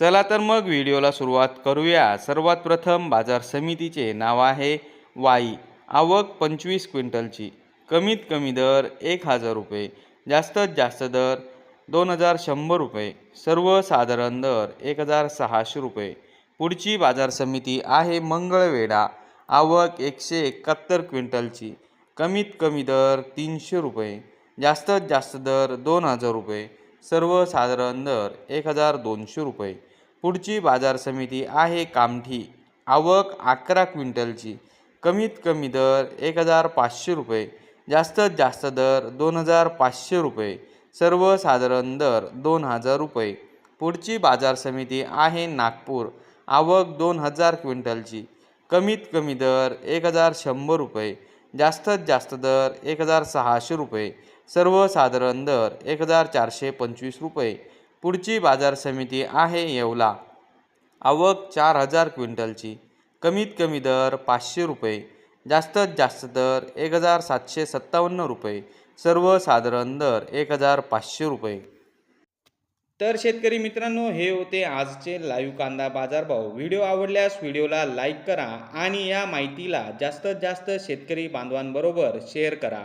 चला तर मग व्हिडिओला सुरुवात करूया. सर्वात प्रथम बाजार समितीचे नाव आहे वाई. आवक पंचवीस क्विंटलची. कमीत कमी दर एक हजार रुपये. जास्तीत जास्त दर दोन हजार शंभर रुपये. सर्वसाधारण दर एक हजार सहाशे रुपये. पुढची बाजार समिती आहे मंगळवेढा. आवक एकशे एकाहत्तर क्विंटलची. कमीत कमी दर तीनशे रुपये. जास्तीत जास्त दर दोन हजार रुपये. सर्वसाधारण दर एक हजार दोनशे रुपये. पुढची बाजार समिती आहे कामठी. आवक अकरा क्विंटलची. कमीत कमी दर एक हजार पाचशे रुपये. जास्तीत जास्त दर दोन हजार पाचशे रुपये. सर्वसाधारण दर दोन हजार रुपये. पुढची बाजार समिती आहे नागपूर. आवक दोन हजार क्विंटलची. कमीत कमी दर एक हजार शंभर रुपये. जास्तीत जास्त दर एक हजार सहाशे रुपये. सर्वसाधारण दर एक हजार चारशे पंचवीस रुपये. पुढची बाजार समिती आहे येवला. आवक चार हजार क्विंटलची. कमीत कमी दर पाचशे रुपये. जास्तीत जास्त दर एक हजार सातशे सत्तावन्न रुपये. सर्वसाधारण दर एक हजार पाचशे रुपये. तर शेतकरी मित्रांनो हे होते आजचे लाईव्ह कांदा बाजारभाव. व्हिडिओ आवडल्यास व्हिडिओला लाईक करा आणि या माहितीला जास्तीत जास्त शेतकरी बांधवांबरोबर शेअर करा.